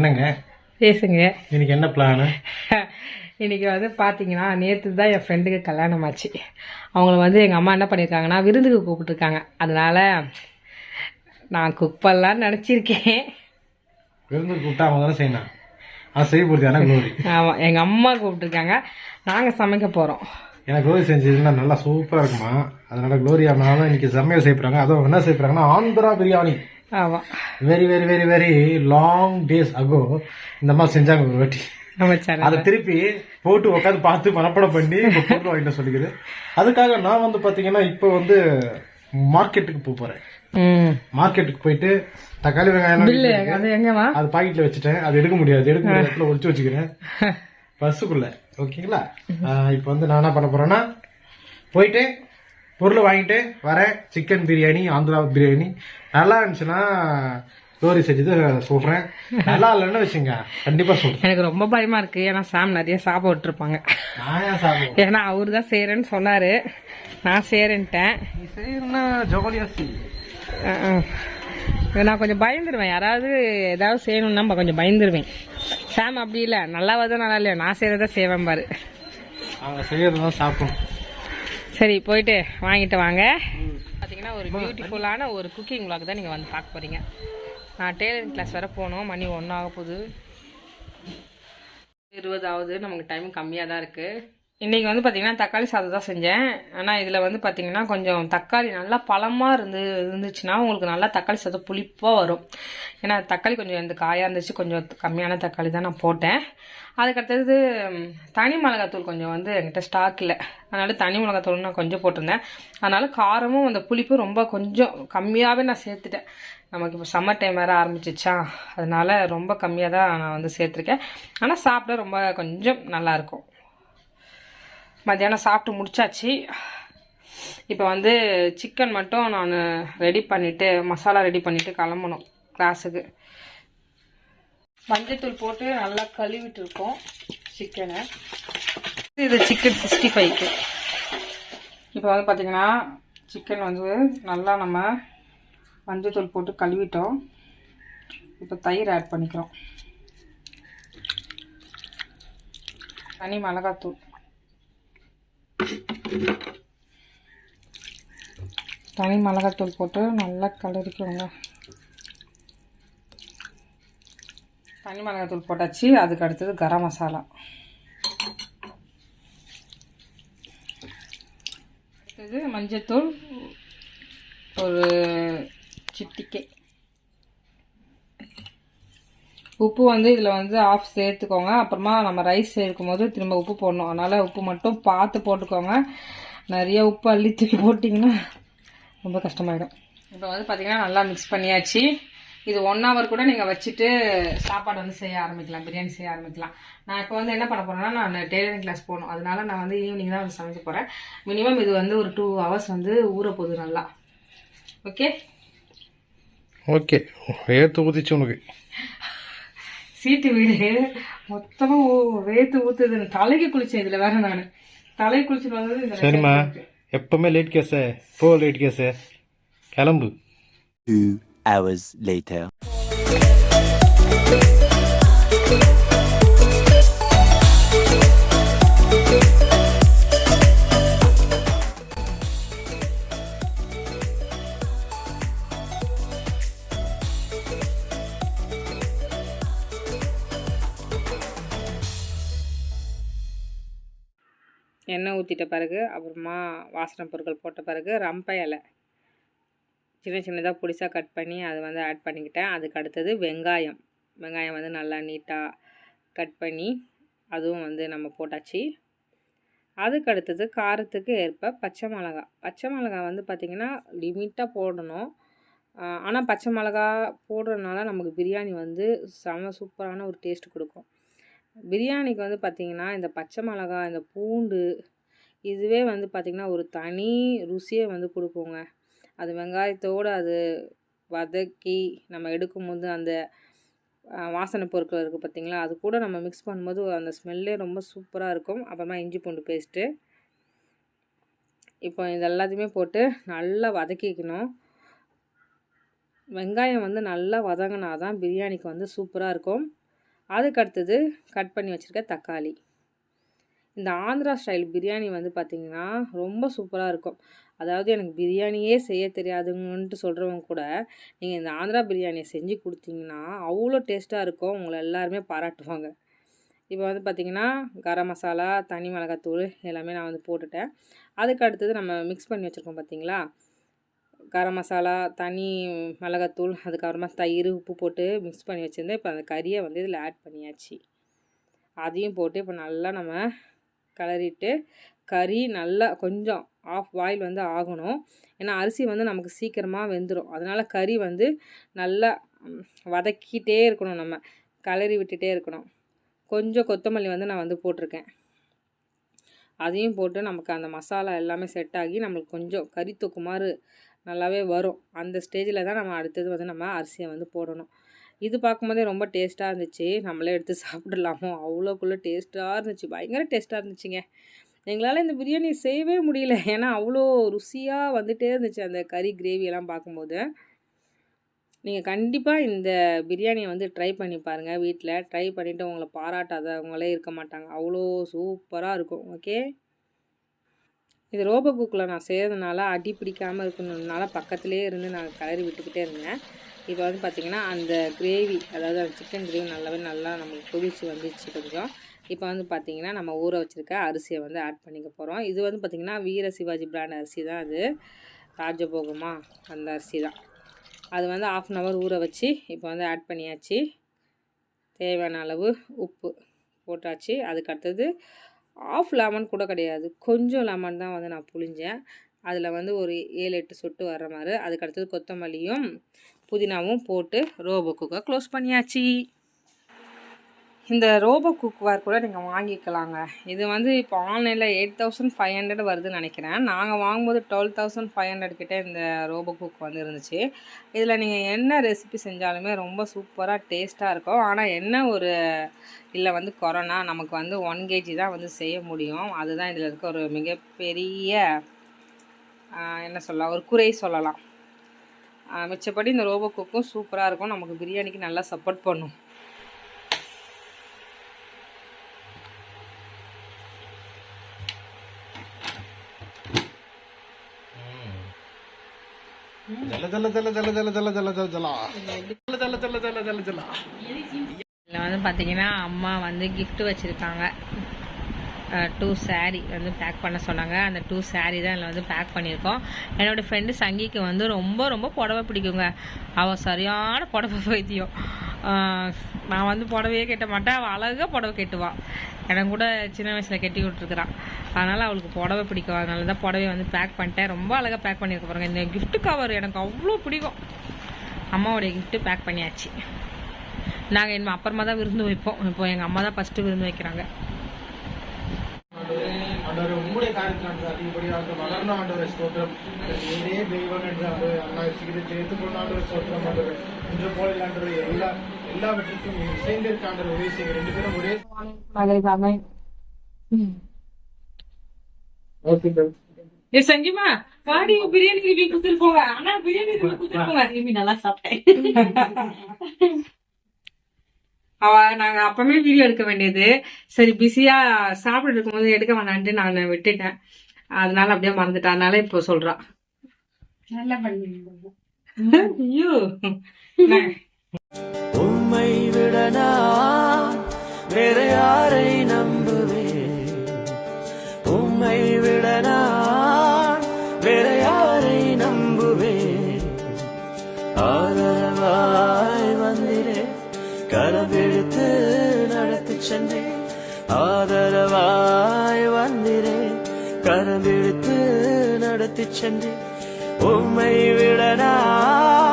என்னங்க? பேசுங்க. இன்னைக்கு என்ன பிளானு இன்னைக்கு வந்து பார்த்தீங்கன்னா நேற்று தான் என் ஃப்ரெண்டுக்கு கல்யாணம் ஆச்சு அவங்கள வந்து எங்கள் அம்மா என்ன பண்ணியிருக்காங்கன்னா விருந்துக்கு கூப்பிட்டுருக்காங்க. அதனால நான் குக் பண்ணலான்னு நினச்சிருக்கேன். விருந்து கூப்பிட்டா அவங்க தானே செய்யணும். அது செய்ய போகிறது எனக்கு க்ளோரி ஆமாம் எங்கள் அம்மா கூப்பிட்டுருக்காங்க. நாங்கள் சமைக்க போகிறோம் எனக்கு க்ளோரி செஞ்சதுன்னா நல்லா சூப்பராக இருக்குமா. அதனால க்ளோரி ஆனாலும் இன்னைக்கு சமையல் செய்யப்படுறாங்க அதுவும் என்ன செய்யப்படுறாங்கன்னா ஆந்திரா பிரியாணி. ஆமாம் very very very very long days ago இந்த மாதிரி செஞ்சாங்க ஒரு வாட்டி. அதை திருப்பி போட்டு உட்காந்து பார்த்து மனப்படம் பண்ணி இப்போ பொருள் வாங்கிட்டு சொல்லிக்குது. அதுக்காக நான் வந்து பார்த்தீங்கன்னா இப்போ வந்து மார்க்கெட்டுக்கு போக போகிறேன் மார்க்கெட்டுக்கு போயிட்டு தக்காளி வெங்காயம் அது எங்கம்மா? அது பாக்கெட்ல வச்சுட்டேன். அது எடுக்க முடியாது. எடுக்க முடியாத இடத்துல ஒளிச்சு வச்சுக்கிறேன். பஸ்ஸுக்குள்ள ஓகேங்களா இப்போ வந்து நான் என்ன பண்ண போறேன்னா போயிட்டு பொருள் வாங்கிட்டு வரேன் சிக்கன் பிரியாணி ஆந்திரா பிரியாணி. நல்லா இருந்துச்சுன்னா லோரி செஞ்சது சொல்றேன். நல்லா இல்லைன்னு வச்சுங்க. கண்டிப்பா சொல்றேன். எனக்கு ரொம்ப பயமா இருக்கு. ஏன்னா சாம் நிறைய சாப்பிட விட்டுருப்பாங்க. ஏன்னா அவரு தான் செய்கிறேன்னு சொன்னார். நான் செய்கிறேன்ட்டேன் செய்யணும்னா. நான் கொஞ்சம் பயந்துருவேன். யாராவது ஏதாவது செய்யணும்னா நான் கொஞ்சம் பயந்துருவேன். சாம் அப்படி இல்லை. நல்லா வருதா நல்லா இல்லையா? நான் செய்கிறத செய்வேன் பாரு. அவங்க செய்யறது தான் சாப்பிடணும். சரி போயிட்டு வாங்கிட்டு வாங்க. பார்த்தீங்கன்னா ஒரு பியூட்டிஃபுல்லான ஒரு குக்கிங் vlog தான் நீங்கள் வந்து பார்க்க போகிறீங்க நான் டெய்லரிங் கிளாஸ் வர போகணும். மணி ஒன்றும் ஆக போகுது. இருபதாவது நமக்கு டைம் கம்மியாக தான் இருக்குது இன்றைக்கி வந்து பார்த்திங்கன்னா தக்காளி சாதம் தான் செஞ்சேன். ஆனால் இதில் வந்து பார்த்திங்கன்னா கொஞ்சம் தக்காளி நல்லா பழமாக இருந்து இருந்துச்சுன்னா உங்களுக்கு நல்லா தக்காளி சாதம் புளிப்பாக வரும். ஏன்னா தக்காளி கொஞ்சம் இந்த காயாக இருந்துச்சு கொஞ்சம் கம்மியான தக்காளி தான் நான் போட்டேன். அதுக்கடுத்தது தனி மிளகாத்தூள் கொஞ்சம் வந்து என்கிட்ட ஸ்டாக் இல்லை. அதனால் தனி மிளகாத்தூள் நான் கொஞ்சம் போட்டிருந்தேன். அதனால் காரமும் அந்த புளிப்பும் ரொம்ப கொஞ்சம் கம்மியாகவே நான் சேர்த்துட்டேன். நமக்கு இப்போ சம்மர் டைம் வேறு ஆரம்பிச்சிச்சா அதனால் ரொம்ப கம்மியாக தான் நான் வந்து சேர்த்துருக்கேன். ஆனால் சாப்பிட ரொம்ப கொஞ்சம் நல்லாயிருக்கும் மத்தியானம் சாப்பிட்டு முடிச்சாச்சு. இப்போ வந்து சிக்கன் மட்டும் நான் ரெடி பண்ணிவிட்டு மசாலா ரெடி பண்ணிவிட்டு கிளம்பணும் கிளாஸுக்கு மஞ்சத்தூள் போட்டு நல்லா கழுவிட்டு இருக்கோம் சிக்கனை இது சிக்கன் சிக்ஸ்டி ஃபைவ்க்கு இப்போ வந்து பார்த்திங்கன்னா சிக்கன் வந்து நல்லா நம்ம மஞ்சத்தூள் போட்டு கழுவிட்டோம். இப்போ தயிர் ஆட் பண்ணிக்கிறோம். தனி மிளகாத்தூள். தனி மிளகாத்தூள் போட்டு நல்லா கலரிக்கோங்க. தனி மிளகாத்தூள் போட்டாச்சு. அதுக்கு அடுத்தது கரம் மசாலா. அடுத்தது மஞ்சத்தூள் ஒரு சிட்டிக்கை. உப்பு வந்து இதில் வந்து ஆஃப் சேர்த்துக்கோங்க. அப்புறமா நம்ம ரைஸ் சேர்க்கும் போது திரும்ப உப்பு போடணும். அதனால் உப்பு மட்டும் பார்த்து போட்டுக்கோங்க. நிறைய உப்பு அள்ளி தூக்கி போட்டிங்கன்னா ரொம்ப கஷ்டமாயிடும். இப்போ வந்து பார்த்திங்கன்னா நல்லா மிக்ஸ் பண்ணியாச்சு. இது ஒன் ஹவர் கூட நீங்கள் வச்சுட்டு சாப்பாடு வந்து செய்ய ஆரம்பிக்கலாம். பிரியாணி செய்ய ஆரம்பிக்கலாம். நான் இப்போ வந்து என்ன பண்ண போகிறேன்னா நான் டெய்லரிங் கிளாஸ் போகணும். அதனால நான் வந்து ஈவினிங் தான் வந்து சமைக்க போகிறேன் மினிமம் இது வந்து ஒரு டூ ஹவர்ஸ் வந்து ஊற போகுது நல்லா. ஓகே ஓகே ஏற்று ஊதிச்சு உனக்கு. சீட்டு வீடு. மொத்தமாக வேத்து ஊத்துது. தலைக்கு குளிச்சேன் இதில் வேற நான். தலைக்கு குளிச்சுட்டு வந்தது இந்த சரிம்மா. எப்பவுமே லேட் கேஸு போ லேட் கேஸு கிளம்பு. Two hours later. எண்ணெய் ஊற்றிட்ட பிறகு அப்புறமா வாசனை பொருட்கள் போட்ட பிறகு ரம்பை இலை. சின்ன சின்னதாக பொடிசாக கட் பண்ணி அதை வந்து ஆட் பண்ணிக்கிட்டேன். அதுக்கு அடுத்தது வெங்காயம். வெங்காயம் வந்து நல்லா நீட்டாக கட் பண்ணி அதுவும் வந்து நம்ம போட்டாச்சு. அதுக்கு அடுத்தது காரத்துக்கு ஏற்ப பச்சை மிளகா. பச்சை மிளகா வந்து பார்த்திங்கன்னா லிமிட்டாக போடணும். ஆனால் பச்சை மிளகா போடுறதுனால நமக்கு பிரியாணி வந்து செம சூப்பரான ஒரு டேஸ்ட் கொடுக்கும். பிரியாணிக்கு வந்து பார்த்திங்கன்னா இந்த பச்சை மிளகா இந்த பூண்டு இதுவே வந்து பார்த்திங்கன்னா ஒரு தனி ருசியை வந்து கொடுக்குங்க. அது வெங்காயத்தோடு அது வதக்கி நம்ம எடுக்கும்போது அந்த வாசனை பொருட்கள் இருக்குது பார்த்திங்களா அது கூட நம்ம மிக்ஸ் பண்ணும்போது அந்த ஸ்மெல்லே ரொம்ப சூப்பராக இருக்கும். அப்புறமா இஞ்சி பூண்டு பேஸ்ட்டு இப்போ இது எல்லாத்தையுமே போட்டு நல்லா வதக்கிக்கணும். வெங்காயம் வந்து நல்லா வதங்கினா தான் பிரியாணிக்கு வந்து சூப்பராக இருக்கும். அதுக்கு அடுத்தது கட் பண்ணி வச்சுருக்க தக்காளி. இந்த ஆந்திரா ஸ்டைல் பிரியாணி வந்து பார்த்திங்கன்னா ரொம்ப சூப்பராக இருக்கும். அதாவது எனக்கு பிரியாணியே செய்ய தெரியாதுங்கன்ட்டு சொல்கிறவங்க கூட நீங்கள் இந்த ஆந்திரா பிரியாணியை செஞ்சு கொடுத்தீங்கன்னா அவ்வளோ டேஸ்ட்டாக இருக்கும் உங்களை எல்லாருமே பாராட்டுவாங்க. இப்போ வந்து பார்த்திங்கன்னா கரம் மசாலா தனி மிளகாத்தூள் எல்லாமே நான் வந்து போட்டுட்டேன். அதுக்கு அடுத்தது நம்ம மிக்ஸ் பண்ணி வச்சுருக்கோம் பார்த்தீங்களா கரம் மசாலா தனி மிளகாத்தூள் அதுக்கப்புறமா தயிர் உப்பு போட்டு மிக்ஸ் பண்ணி வச்சுருந்தேன். இப்போ அந்த கறியை வந்து இதில் ஆட் பண்ணியாச்சு. அதையும் போட்டு இப்போ நல்லா நம்ம கிளறிட்டு கறி நல்லா கொஞ்சம் ஆஃப் பாயில் வந்து ஆகணும். ஏன்னா அரிசி வந்து நமக்கு சீக்கிரமாக வெந்துடும் அதனால் கறி வந்து நல்லா வதக்கிட்டே இருக்கணும் நம்ம. கிளறி விட்டுட்டே இருக்கணும். கொஞ்சம் கொத்தமல்லி வந்து நான் வந்து போட்டிருக்கேன். அதையும் போட்டு நமக்கு அந்த மசாலா எல்லாமே செட் ஆகி நம்மளுக்கு கொஞ்சம் கறி தொக்குமாறு நல்லாவே வரும். அந்த ஸ்டேஜில் தான் நம்ம அடுத்தது வந்து நம்ம அரிசியை வந்து போடணும். இது பார்க்கும்போதே ரொம்ப டேஸ்ட்டாக இருந்துச்சு. நம்மளே எடுத்து சாப்பிடலாமோ? அவ்வளோக்குள்ளே டேஸ்ட்டாக இருந்துச்சு. பயங்கர டேஸ்ட்டாக இருந்துச்சுங்க. எங்களால் இந்த பிரியாணி செய்யவே முடியல. ஏன்னா அவ்வளோ ருசியாக வந்துகிட்டே இருந்துச்சு அந்த கறி கிரேவி எல்லாம் பார்க்கும்போது. நீங்கள் கண்டிப்பாக இந்த பிரியாணியை வந்து ட்ரை பண்ணி பாருங்கள் வீட்டில் ட்ரை பண்ணிவிட்டு உங்களை பாராட்டாதவங்களே இருக்க மாட்டாங்க. அவ்வளோ சூப்பராக இருக்கும். ஓகே? இது ரோபோ குக்கில் நான் செய்கிறதுனால அடி பிடிக்காமல் இருக்கணுன்னால பக்கத்துலேயே இருந்து நான் கலரி விட்டுக்கிட்டே இருந்தேன். இப்போ வந்து பார்த்திங்கன்னா அந்த கிரேவி அதாவது அந்த சிக்கன் கிரேவி நல்லாவே நல்லா நம்மளுக்கு கொதிச்சு வந்துச்சு கொஞ்சம். இப்போ வந்து பார்த்திங்கன்னா நம்ம ஊற வச்சுருக்க அரிசியை வந்து ஆட் பண்ணிக்க போகிறோம் இது வந்து பார்த்திங்கன்னா வீர சிவாஜி பிராண்ட் அரிசி தான் அது. ராஜபோகமா? அந்த அரிசி தான். அது வந்து ஆஃப் அன் ஹவர் ஊற வச்சு இப்போ வந்து ஆட் பண்ணியாச்சு. தேவையான அளவு உப்பு போட்டாச்சு. அதுக்கு அடுத்தது ஆஃப் லெமன் கூட கிடையாது. கொஞ்சம் லெமன் தான் வந்து நான் புழிஞ்சேன். அதில் வந்து ஒரு ஏழு எட்டு சொட்டு வர்ற மாதிரி. அதுக்கு அடுத்தது கொத்தமல்லியும் புதினாவும் போட்டு ரோபோ குக்கை க்ளோஸ் பண்ணியாச்சு. இந்த ரோபோ குக்வேர் கூட நீங்கள் வாங்கிக்கலாங்க. இது வந்து இப்போ ஆன்லைனில் எயிட் தௌசண்ட் ஃபைவ் ஹண்ட்ரட் வருதுன்னு நினைக்கிறேன். நாங்கள் வாங்கும்போது டுவெல் தௌசண்ட் ஃபைவ் ஹண்ட்ரட் கிட்டே இந்த ரோபோ குக் வந்து இருந்துச்சு இதில் நீங்கள் என்ன ரெசிபி செஞ்சாலுமே ரொம்ப சூப்பராக டேஸ்ட்டாக இருக்கும். ஆனால் என்ன ஒரு இல்லை வந்து கொரோனா நமக்கு வந்து ஒன் கேஜி தான் வந்து செய்ய முடியும். அதுதான் இதில் இருக்க ஒரு மிகப்பெரிய என்ன சொல்லலாம் ஒரு குறை சொல்லலாம். மிச்சப்படி இந்த ரோபோ குக்கும் சூப்பராக இருக்கும். நமக்கு பிரியாணிக்கு நல்லா சப்போர்ட் பண்ணும். ஜல ஜல ஜல ஜல ஜல ஜல இதில் வந்து பார்த்தீங்கன்னா அம்மா வந்து கிஃப்ட் வச்சுருக்காங்க டூ சாரீ வந்து பேக் பண்ண சொன்னாங்க அந்த டூ சாரீ தான் இதில் வந்து பேக் பண்ணியிருக்கோம் என்னோடய ஃப்ரெண்டு சங்கிக்கு வந்து ரொம்ப ரொம்ப புடவை பிடிக்குங்க அவள் சரியான புடவை பைத்தியம் நான் வந்து புடவையே கட்ட மாட்டேன் அவள் அழகாக புடவை கட்டுவாள் எனக்கு கூட சின்ன வயசில் கட்டி விட்டுருக்குறான் அதனால் அவளுக்கு புடவை பிடிக்கும். அதனால தான் புடவையை வந்து பேக் பண்ணிட்டேன். ரொம்ப அழகாக பேக் பண்ணியிருக்க பாருங்க. இந்த gift கவர் எனக்கு அவ்வளோ பிடிக்கும். அம்மாவோடைய gift பேக் பண்ணியாச்சு. நாங்கள் இனிமே அப்புறமா தான் விருந்து வைப்போம். இப்போ எங்கள் அம்மா தான் ஃபஸ்ட்டு விருந்து வைக்கிறாங்க. ஆண்டவரே காரியத்தில் அதிகப்படியாக வளர்ந்த ஆண்டவரை ஸ்தோத்திரம். நீரே தெய்வம் என்று ஆண்டவரே அண்ணா சீக்கிரம் ஏற்றுக்கொண்ட ஆண்டவரை ஸ்தோத்திரம் ஆண்டவரே. இன்று போல ஆண்டவரே எல்லா எல்லாவற்றிற்கும் நீ சேர்ந்திருக்க ஆண்டவர் உதவி செய்யுங்க ரெண்டு பேரும் ஒரே ஏ சங்கிமா காடி பிரியாணி ரிவ்யூ கொடுத்துட்டு போங்க. அண்ணா பிரியாணி ரிவ்யூ கொடுத்துட்டு போங்க. நல்லா சாப்பிட்டேன். அவ நாங்க அப்பவே வீடியோ எடுக்க வேண்டியது. சரி பிஸியா சாப்பிட்டு இருக்கும்போது எடுக்க வேணான்ட்டு நான் விட்டுட்டேன். அதனால அப்படியே மறந்துட்டேன். அதனால இப்போ சொல்றா. நல்லா பண்ணி ஐயோ. உம்மை விட கரபிடித்து நடத்தி சென்றேன் ஆதரவாய் வந்திரேன் கரபிடித்து நடத்தி சென்றேன் உம்மை விட நான்